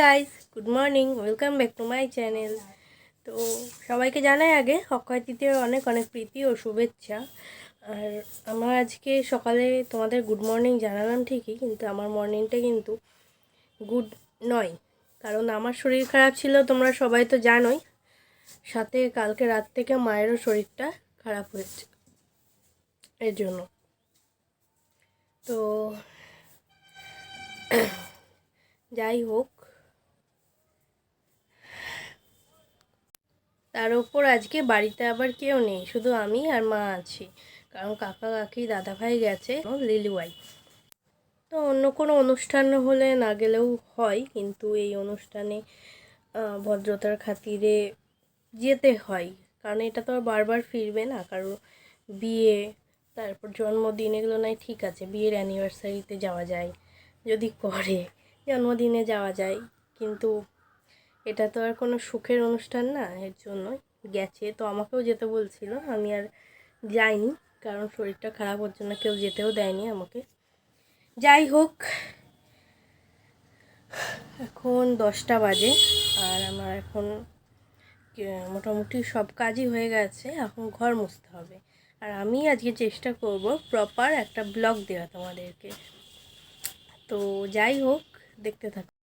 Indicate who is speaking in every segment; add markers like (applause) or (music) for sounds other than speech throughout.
Speaker 1: Guys good morning welcome back to my channel তো সবাইকে জানাই আগে অক্ষয় তৃতীয়ার অনেক অনেক প্রীতি ও শুভেচ্ছা। আর আমার আজকে সকালে তোমাদের গুড মর্নিং জানালাম ঠিকই, কিন্তু আমার মর্নিংটা কিন্তু গুড নয়। কারণ আমার শরীর খারাপ ছিল, তোমরা সবাই তো জানোই। সাথে কালকে রাত থেকে মায়েরও শরীরটা খারাপ হয়েছে, এর জন্য। তো যাই হোক। তার উপর আজকে বাড়িতে আবার কেউ নেই, শুধু আমি আর মা আছি। কারণ কাকা, কাকি, দাদা ভাই গেছে লিলুয়াই তো অন্য কোনো অনুষ্ঠান হলে না গেলেও হয়, কিন্তু এই অনুষ্ঠানে ভদ্রতার খাতিরে যেতে হয়। কারণ এটা তো আর বারবার ফিরবে না, কারণ বিয়ে তারপর জন্মদিন এগুলো নয় ঠিক আছে, বিয়ের অ্যানিভার্সারিতে যাওয়া যায়, যদি করে জন্মদিনে যাওয়া যায়, কিন্তু এটা তো আর কোনো সুখের অনুষ্ঠান না, এর জন্য গেছে, তো আমাকেও যেতে বলছিল, আমি আর যাইনি, কারণ শরীরটা খারাপ হওয়ার জন্য কেউ যেতেও দেয়নি আমাকে। যাই হোক, এখন দশটা বাজে, আর আমার এখন মোটামুটি সব কাজই হয়ে গেছে, এখন ঘর মুছতে হবে। আর আমি আজকে চেষ্টা করব প্রপার একটা ব্লগ দেওয়া তোমাদেরকে। তো যাই হোক, দেখতে থাকো।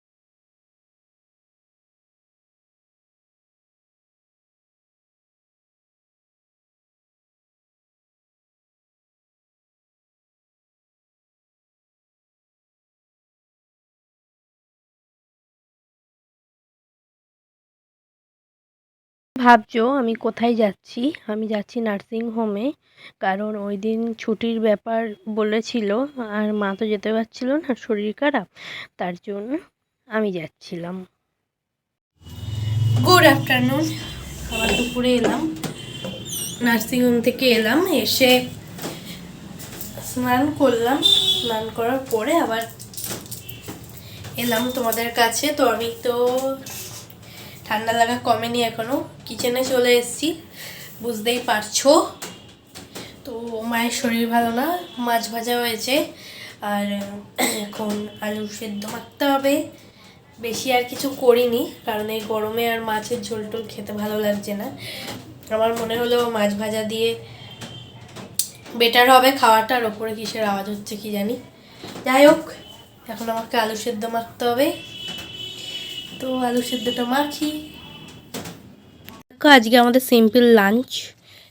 Speaker 1: ভাবছ আমি কোথায় যাচ্ছি? আমি যাচ্ছি নার্সিং হোমে কারণ ওই দিন ছুটির ব্যাপার বলেছিল, আর মা তো যেতে পারছিল না, শরীর খারাপ, তার জন্য আমি যাচ্ছিলাম। গুড আফটারনুন আবার দুপুরে এলাম। নার্সিং হোম থেকে এলাম, এসে স্নান করলাম। স্নান করার পরে আবার এলাম তোমাদের কাছে। তো আমি তো ঠান্ডা লাগা কমেনি এখনও। কিচেনে চলে এসেছি, বুঝতেই পারছ। তো মায়ের শরীর ভালো না, মাছ ভাজা হয়েছে। আর এখন আলু সেদ্ধ মাখতে হবে। বেশি আর কিছু করিনি, কারণ এই গরমে আর মাছের ঝোল টোল খেতে ভালো লাগছে না। আমার মনে হলো মাছ ভাজা দিয়ে বেটার হবে, খাওয়াটার ওপরে কিসের আওয়াজ হচ্ছে কি জানি। যাই হোক, এখন আমাকে আলু সেদ্ধ মাখতে হবে। তো আলু সেদ্ধটা মাখি। আজকে আমাদের সিম্পল লাঞ্চ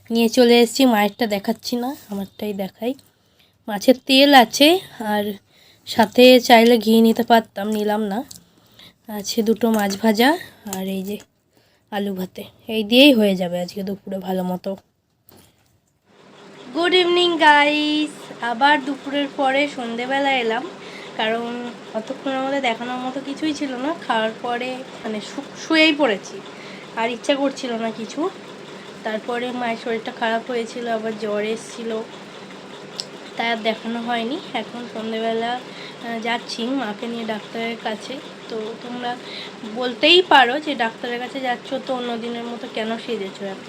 Speaker 1: নিয়ে চলে এসেছি, মায়েরটা দেখাচ্ছি না, আমারটাই দেখাই। মাছের তেল আছে, আর সাথে চাইলে ঘি নিতে পারতাম, নিলাম না। আছে দুটো মাছ ভাজা, আর এই যে আলু ভাতে। এই দিয়েই হয়ে যাবে আজকে দুপুরে ভালো মতো। গুড ইভিনিং গাইস আবার দুপুরের পরে সন্ধেবেলা এলাম। কারণ অতক্ষণের মধ্যে দেখানোর মতো কিছুই ছিল না। খাওয়ার পরে মানে শুয়েই পড়েছি। আর ইচ্ছা করছিল না কিছু। তারপরে মায়ের শরীরটা খারাপ হয়েছিল, আবার জ্বর এসেছিল। তাই আর দেখানো হয়নি। এখন সন্ধেবেলা যাচ্ছি মাকে নিয়ে ডাক্তারের কাছে। তো তোমরা বলতেই পারো যে ডাক্তারের কাছে যাচ্ছ তো অন্য দিনের মতো কেন সেজেছো এত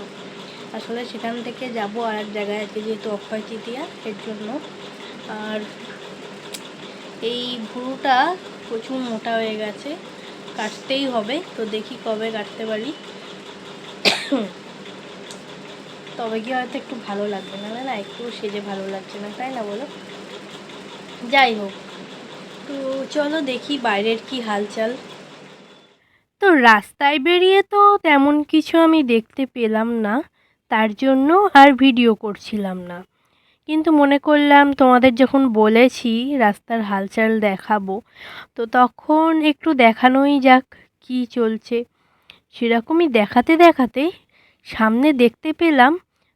Speaker 1: আসলে সেখান থেকে যাব আর এক জায়গায় আছে যেহেতু অক্ষয় তৃতীয়া, এর জন্য। আর এই ভুরুটা প্রচুর মোটা হয়ে গেছে, কাটতেই হবে, তো দেখি কবে কাটতে পারি। তবে কি হয়তো একটু ভালো লাগবে না না একটু সেজে ভালো লাগছে না, তাই না বলো? যাই হোক, তো চলো দেখি বাইরের কি হালচাল। তো রাস্তায় বেরিয়ে তো তেমন কিছু আমি দেখতে পেলাম না, তার জন্য আর ভিডিও করছিলাম না। কিন্তু মনে করলাম তোমাদের যখন বলেছি রাস্তার হালচাল দেখাবো, তো তখন একটু দেখানোই যাক কি চলছে। সেরকমই দেখাতে দেখাতে সামনে দেখতে পেলাম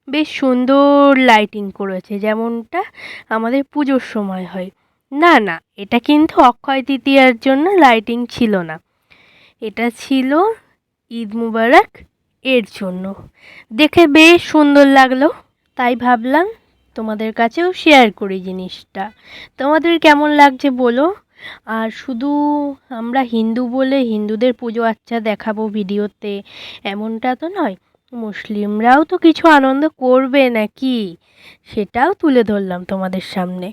Speaker 1: বেশ সুন্দর লাইটিং করেছে, যেমনটা আমাদের পুজোর সময় হয়। না না, এটা কিন্তু অক্ষয় তৃতীয়ার জন্য লাইটিং ছিল না। এটা ছিল ঈদ মুবারক এর জন্য। দেখে বেশ সুন্দর লাগল, তাই ভাবলাম তোমাদের কাছেও শেয়ার করি জিনিসটা। তোমাদের কেমন লাগছে বলো? আর শুধু আমরা হিন্দু বলে হিন্দুদের পুজো আচ্ছা দেখাবো ভিডিওতে, এমনটা তো নয়। মুসলিমরাও তো কিছু আনন্দ করবে নাকি? সেটাও তুলে ধরলাম তোমাদের সামনে।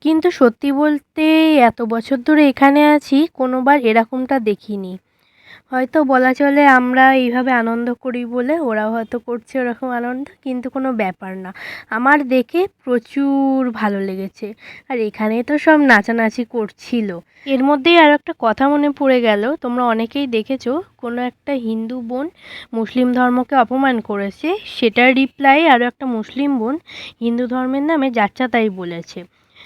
Speaker 1: কিন্তু সত্যি বলতে এত বছর ধরে এখানে আছি, কোনোবার এরকমটা দেখিনি। হয়তো বলা চলে আমরা এইভাবে আনন্দ করি বলে ওরাও হয়তো করছে ওরকম আনন্দ, কিন্তু কোনো ব্যাপার না। আমার দেখে প্রচুর ভালো লেগেছে। আর এখানে তো সব নাচানাচি করছিল। এর মধ্যেই আর একটা কথা মনে পড়ে গেল, তোমরা অনেকেই দেখেছ, কোনো একটা হিন্দু বোন মুসলিম ধর্মকে অপমান করেছে, সেটার রিপ্লাই আরও একটা মুসলিম বোন হিন্দু ধর্মের নামে যাচ্চাতাই বলেছে।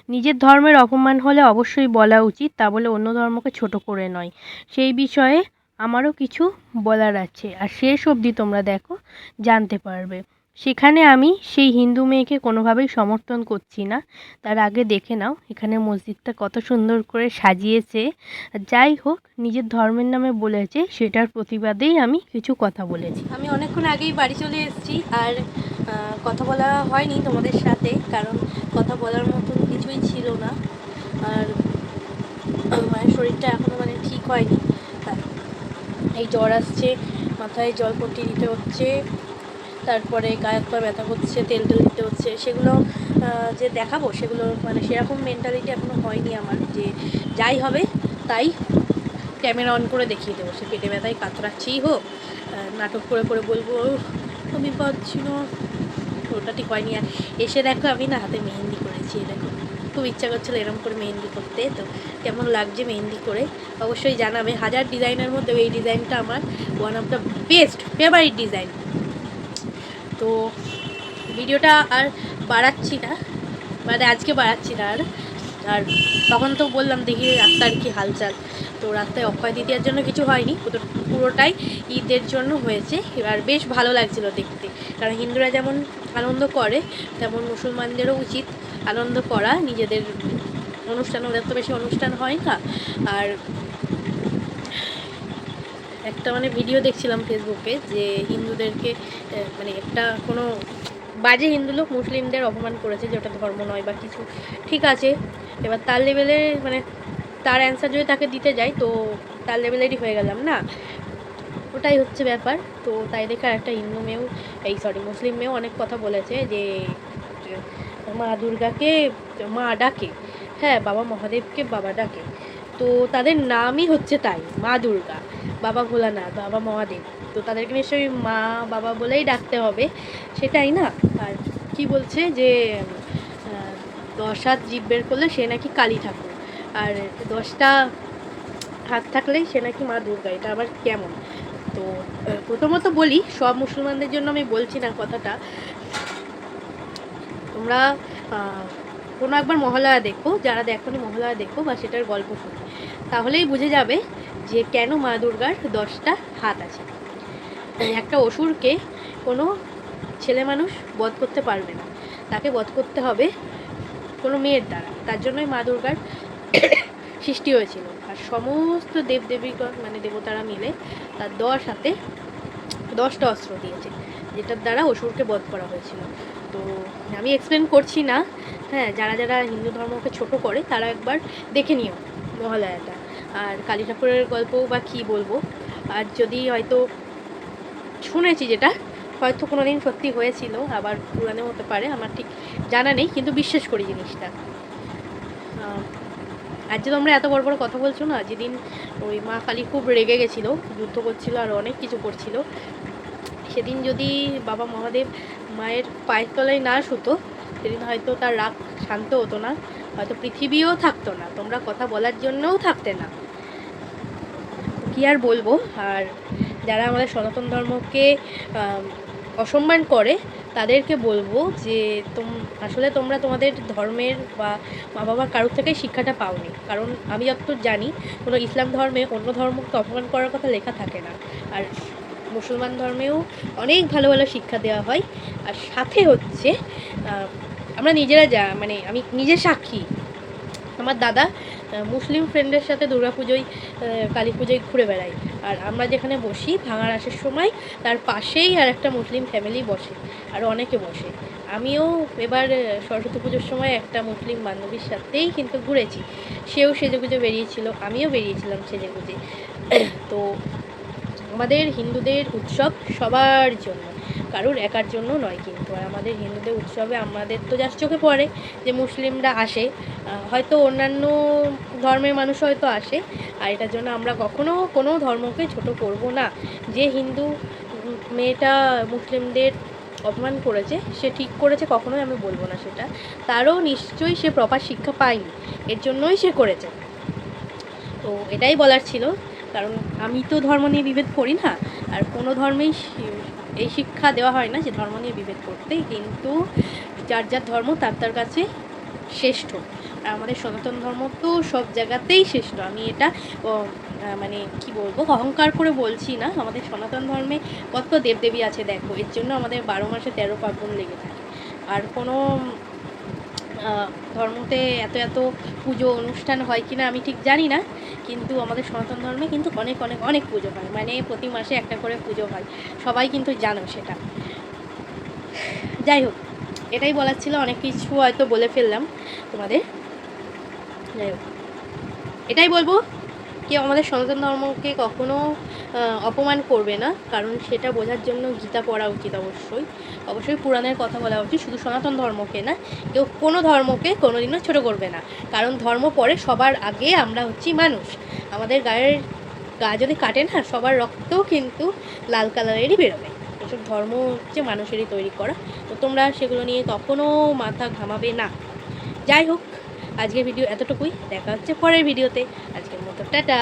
Speaker 1: নিজের ধর্মের অপমান হলে অবশ্যই বলা উচিত, তা বলে অন্য ধর্মকে ছোট করে নয়। সেই বিষয়ে আমারও কিছু বলার আছে, আর শেষ অবধি তোমরা দেখো, জানতে পারবে। সেখানে আমি সেই হিন্দু মেয়েকে কোনোভাবেই সমর্থন করছি না। তার আগে দেখে নাও, এখানে মসজিদটা কত সুন্দর করে সাজিয়েছে। যাই হোক, নিজের ধর্মের নামে বলেছে, সেটার প্রতিবাদেই আমি কিছু কথা বলেছি। আমি অনেকক্ষণ আগেই বাড়ি চলে এসেছি, আর কথা বলা হয়নি তোমাদের সাথে, কারণ কথা বলার মতন কিছুই ছিল না। আর মায়ের শরীরটা এখনও মানে ঠিক হয়নি। এই জ্বর আসছে মাথায় জল পট্টি দিতে হচ্ছে তারপরে গায়ে পা ব্যথা করছে তেল টেল দিতে হচ্ছে সেগুলো যে দেখাবো সেগুলো মানে সেরকম মেন্টালিটি এখনও হয়নি আমার যে যাই হবে তাই ক্যামেরা অন করে দেখিয়ে দেবো। সে পেটে ব্যথায় কাতরাচ্ছেই হোক নাটক করে করে বলব "উফ, আমি পাচ্ছি ওটা ঠিক হয়নি। আর এসে দেখো আমি না হাতে মেহেন্দি করেছি দেখো। খুব ইচ্ছা করছিল এরকম করে মেহেন্দি করতে, তো কেমন লাগছে মেহেন্দি করে? অবশ্যই জানাবে। হাজার ডিজাইনের মধ্যে এই ডিজাইনটা আমার one of the best favourite design তো ভিডিওটা আর বাড়াচ্ছি না মানে আজকে বাড়াচ্ছি না আর। আর তখন তো বললাম, দেখি রাস্তার কি হালচাল। তো রাস্তায় অক্ষয় দ্বিতীয়ার জন্য কিছু হয়নি, পুরো- পুরোটাই ঈদের জন্য হয়েছে। এবার বেশ ভালো লাগছিল দেখতে। কারণ হিন্দুরা যেমন আনন্দ করে, তেমন মুসলমানদেরও উচিত আনন্দ করা, নিজেদের অনুষ্ঠান, ওদের তো বেশি অনুষ্ঠান হয় না। আর একটা মানে ভিডিও দেখছিলাম ফেসবুকে যে হিন্দুদেরকে মানে একটা কোনো বাজে হিন্দু লোক মুসলিমদের অপমান করেছে যে ওটা ধর্ম নয় বা কিছু। ঠিক আছে, এবার তার লেভেলে মানে তার অ্যান্সার যদি তাকে দিতে যাই, তো তার লেভেলেরই হয়ে গেলাম না? ওটাই হচ্ছে ব্যাপার। তো তাই দেখে আর একটা হিন্দু মেয়েও, এই সরি মুসলিম মেয়েও অনেক কথা বলেছে যে মা দুর্গাকে, মা ডাকে। হ্যাঁ বাবা মহাদেবকে, বাবা ডাকে। তো তাদের নামই হচ্ছে তাই, মা দুর্গা, বাবা ভোলানাথ, বাবা মহাদেব। তো তাদেরকে নিশ্চয়ই মা, বাবা বলেই ডাকতে হবে, সেটাই না? আর কি বলছে যে দশ হাত জীব বের করলে সে নাকি কালী ঠাকুর। আর দশটা হাত থাকলেই সে নাকি মা দুর্গা, এটা আবার কেমন? তো প্রথমত বলি, সব মুসলমানদের জন্য আমি বলছি না কথাটা। তোমরা কোনো একবার মহালয়া দেখো, যারা দেখোনি মহালয়া দেখো বা সেটার গল্প শোনো। তাহলেই বুঝে যাবে যে কেন মা দুর্গার দশটা হাত আছে। একটা অসুরকে কোনো ছেলে মানুষ বধ করতে পারবে না। তাকে বধ করতে হবে কোনো মেয়ের দ্বারা। তার জন্যই মা দুর্গার সৃষ্টি হয়েছিল। আর সমস্ত দেবদেবীগণ মানে দেবতারা মিলে তার দশ হাতে দশটা অস্ত্র দিয়েছে। যেটার দ্বারা অসুরকে বধ করা হয়েছিল। তো আমি এক্সপ্লেন করছি না। হ্যাঁ যারা যারা হিন্দু ধর্মকে ছোট করে, তারা একবার দেখে নিও মহালয়াটা। আর কালী ঠাকুরের গল্প বা কী বলব? আর যদি হয়তো শুনেছি যেটা, হয়তো কোনো দিন সত্যি হয়েছিল, আবার পুরাণেও হতে পারে, আমার ঠিক জানা নেই, কিন্তু বিশ্বাস করি জিনিসটা। আর যে তোমরা এত বড় বড় কথা বলছো না, যেদিন ওই মা কালী খুব রেগে গেছিল, যুদ্ধ করছিল আর অনেক কিছু করছিল সেদিন যদি বাবা মহাদেব মায়ের পায়ের তলায় না শুতো, সেদিন হয়তো তার রাগ শান্ত হতো না, হয়তো পৃথিবীও থাকতো না, তোমরা কথা বলার জন্যও থাকতে না। কি আর বলব? আর যারা আমাদের সনাতন ধর্মকে অসম্মান করে, তাদেরকে বলব যে, তোম, আসলে তোমরা তোমাদের ধর্মের বা মা বাবার কারোর থেকেই শিক্ষাটা পাওনি। কারণ আমি যতদূর জানি, কোনো ইসলাম ধর্মে অন্য ধর্মকে অপমান করার কথা লেখা থাকে না। আর মুসলমান ধর্মেও অনেক ভালো ভালো শিক্ষা দেওয়া হয়। আর সাথে হচ্ছে আমরা নিজেরা যা মানে আমি নিজে সাক্ষী। আমার দাদা মুসলিম ফ্রেন্ডের সাথে দুর্গাপুজোয় কালী পুজোয় ঘুরে বেড়াই আর আমরা যেখানে বসি, ভাঙার আসার সময় তার পাশেই আর একটা মুসলিম ফ্যামিলি বসে, আর অনেকে বসে। আমিও এবার সরস্বতী পুজোর সময় একটা মুসলিম বান্ধবীর সাথেই কিন্তু ঘুরেছি। সেও সেজেগুজে বেরিয়েছিল, আমিও বেরিয়েছিলাম সেজেগুজে। (clears throat) তো আমাদের হিন্দুদের উৎসব সবার জন্য। কারোর একার জন্য নয় কিন্তু। আর আমাদের হিন্দুদের উৎসবে আমাদের তো জাস্ট চোখে পড়ে যে মুসলিমরা আসে। হয়তো অন্যান্য ধর্মের মানুষ হয়তো আসে। আর এটার জন্য আমরা কখনো কোনো ধর্মকে ছোট করব না। যে হিন্দু মেয়েটা মুসলিমদের অপমান করেছে, সে ঠিক করেছে, কখনোই আমি বলব না সেটা। তারও নিশ্চয়ই সে প্রপার শিক্ষা পায়নি। এর জন্যই সে করেছে। তো এটাই বলার ছিল। কারণ আমি তো ধর্ম নিয়ে বিভেদ করি না, আর কোনো ধর্মেই এই শিক্ষা দেওয়া হয় না যে ধর্ম নিয়ে বিভেদ করতে, কিন্তু যার যার ধর্ম তার তার কাছে শ্রেষ্ঠ। আর আমাদের সনাতন ধর্ম তো সব জায়গাতেই শ্রেষ্ঠ। আমি এটা মানে কি বলব, অহংকার করে বলছি না। আমাদের সনাতন ধর্মে কত দেবদেবী আছে দেখো, এর জন্য আমাদের বারো মাসে তেরো পার্বণ লেগে থাকে। আর কোনো ধর্মতে এত এত পুজো অনুষ্ঠান হয় কিনা আমি ঠিক জানি না, কিন্তু আমাদের সনাতন ধর্মে কিন্তু অনেক অনেক অনেক পুজো হয়। মানে প্রতি মাসে একটা করে পুজো হয়। সবাই কিন্তু জানো সেটা। যাই হোক, এটাই বলার ছিল। অনেক কিছু হয়তো বলে ফেললাম তোমাদের। যাই হোক, এটাই বলব, কেউ আমাদের সনাতন ধর্মকে কখনো অপমান করবে না, কারণ সেটা বোঝার জন্য গীতা পড়া উচিত অবশ্যই। অবশ্যই পুরাণের কথা বলা উচিত, শুধু সনাতন ধর্মকে না, কেউ কোনো ধর্মকে কোনোদিনও ছোট করবে না। কারণ ধর্ম পরে সবার আগে আমরা হচ্ছি মানুষ। আমাদের গায়ের গা যদি কাটে না, সবার রক্তও কিন্তু লাল কালারেরই বেরোবে। এসব ধর্ম হচ্ছে মানুষেরই তৈরি করা। তো তোমরা সেগুলো নিয়ে কখনো মাথা ঘামাবে না। যাই হোক, আজকের ভিডিও এতটুকুই। দেখা হচ্ছে পরের ভিডিওতে। আজকের মতো, টাটা!